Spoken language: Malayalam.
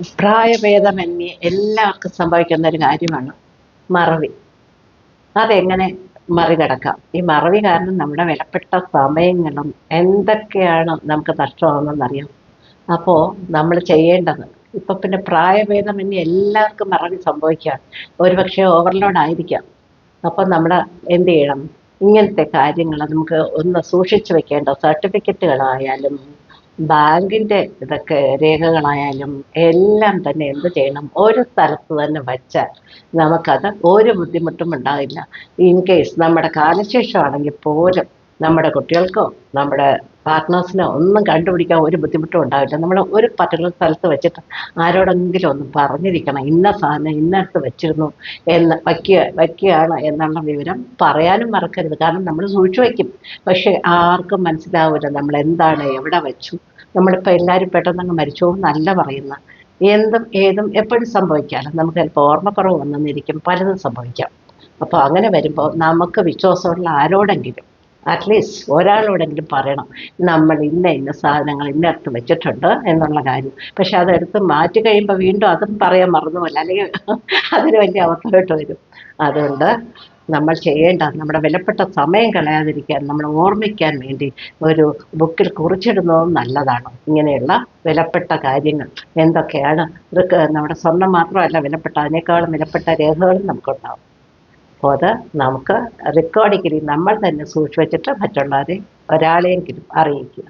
പ്രായഭേദമന്യേ എല്ലാവർക്കും സംഭവിക്കുന്ന ഒരു കാര്യമാണ് മറവി. അതെങ്ങനെ മറികടക്കാം? ഈ മറവി കാരണം നമ്മുടെ വിലപ്പെട്ട സമയങ്ങളും എന്തൊക്കെയാണ് നമുക്ക് നഷ്ടമാകുന്നതെന്നറിയാം. അപ്പോൾ നമ്മൾ ചെയ്യേണ്ടത് ഇപ്പൊ പിന്നെ പ്രായഭേദമന്യേ എല്ലാവർക്കും മറവി സംഭവിക്കാം. ഒരുപക്ഷെ ഓവർലോഡ് ആയിരിക്കാം. അപ്പം നമ്മൾ എന്ത് ചെയ്യണം? ഇങ്ങനത്തെ കാര്യങ്ങൾ നമുക്ക് ഒന്ന് സൂക്ഷിച്ചു വെക്കേണ്ട സർട്ടിഫിക്കറ്റുകളായാലും ബാങ്കിന്റെ ഇതൊക്കെ രേഖകളായാലും എല്ലാം തന്നെ എന്ത് ചെയ്യണം? ഒരു സ്ഥലത്ത് തന്നെ വച്ചാൽ നമുക്കത് ഒരു ബുദ്ധിമുട്ടും ഉണ്ടാകില്ല ഇൻ കേസ് നമ്മുടെ കാലശേഷമാണെങ്കിൽ പോലും നമ്മുടെ കുട്ടികൾക്കോ നമ്മുടെ പാർട്ട്നേഴ്സിനോ ഒന്നും കണ്ടുപിടിക്കാൻ ഒരു ബുദ്ധിമുട്ടും ഉണ്ടാവില്ല. നമ്മൾ ഒരു പർട്ടിക്കുലർ സ്ഥലത്ത് വെച്ചിട്ട് ആരോടെങ്കിലും ഒന്ന് പറഞ്ഞിരിക്കണം ഇന്ന സാധനം ഇന്നടുത്ത് വെച്ചിരുന്നു എന്ന് വയ്ക്കുക വയ്ക്കുകയാണ് എന്നുള്ള വിവരം പറയാനും മറക്കരുത്. കാരണം നമ്മൾ സൂക്ഷിച്ചു വയ്ക്കും. പക്ഷെ ആർക്കും മനസ്സിലാവില്ല നമ്മൾ എന്താണ് എവിടെ വെച്ചു? നമ്മളിപ്പോൾ എല്ലാവരും പെട്ടെന്നങ്ങ് മരിച്ചു എന്നല്ല പറയുന്ന. എന്തും ഏതും എപ്പോഴും സംഭവിക്കാം നമുക്ക് ചിലപ്പോൾ ഓർമ്മക്കുറവ് വന്നെന്നിരിക്കും പലതും സംഭവിക്കാം. അപ്പോൾ അങ്ങനെ വരുമ്പോൾ നമുക്ക് വിശ്വാസമുള്ള ആരോടെങ്കിലും അറ്റ്ലീസ്റ്റ് ഒരാളോടെങ്കിലും പറയണം നമ്മൾ ഇന്ന ഇന്ന സാധനങ്ങൾ ഇന്നടുത്ത് വെച്ചിട്ടുണ്ട് എന്നുള്ള കാര്യം. പക്ഷെ അതെടുത്ത് മാറ്റി കഴിയുമ്പോൾ വീണ്ടും അതും പറയാൻ മറന്നുമല്ല അല്ലെങ്കിൽ അതിന് വലിയ അവസരമായിട്ട് വരും. അതുകൊണ്ട് നമ്മൾ ചെയ്യേണ്ട നമ്മുടെ വിലപ്പെട്ട സമയം കളയാതിരിക്കാൻ നമ്മൾ ഓർമ്മിക്കാൻ വേണ്ടി ഒരു ബുക്കിൽ കുറിച്ചിടുന്നതും നല്ലതാണ്. ഇങ്ങനെയുള്ള വിലപ്പെട്ട കാര്യങ്ങൾ എന്തൊക്കെയാണ്? ഇതൊക്കെ നമ്മുടെ സ്വർണം മാത്രമല്ല വിലപ്പെട്ട അതിനേക്കാളും വിലപ്പെട്ട രേഖകളും നമുക്കുണ്ടാവും. അത് നമുക്ക് റെക്കോർഡിക്കലി നമ്മൾ തന്നെ സൂക്ഷിച്ചു വെച്ചിട്ട് മറ്റുള്ളവരെ ഒരാളെയെങ്കിലും അറിയിക്കുക.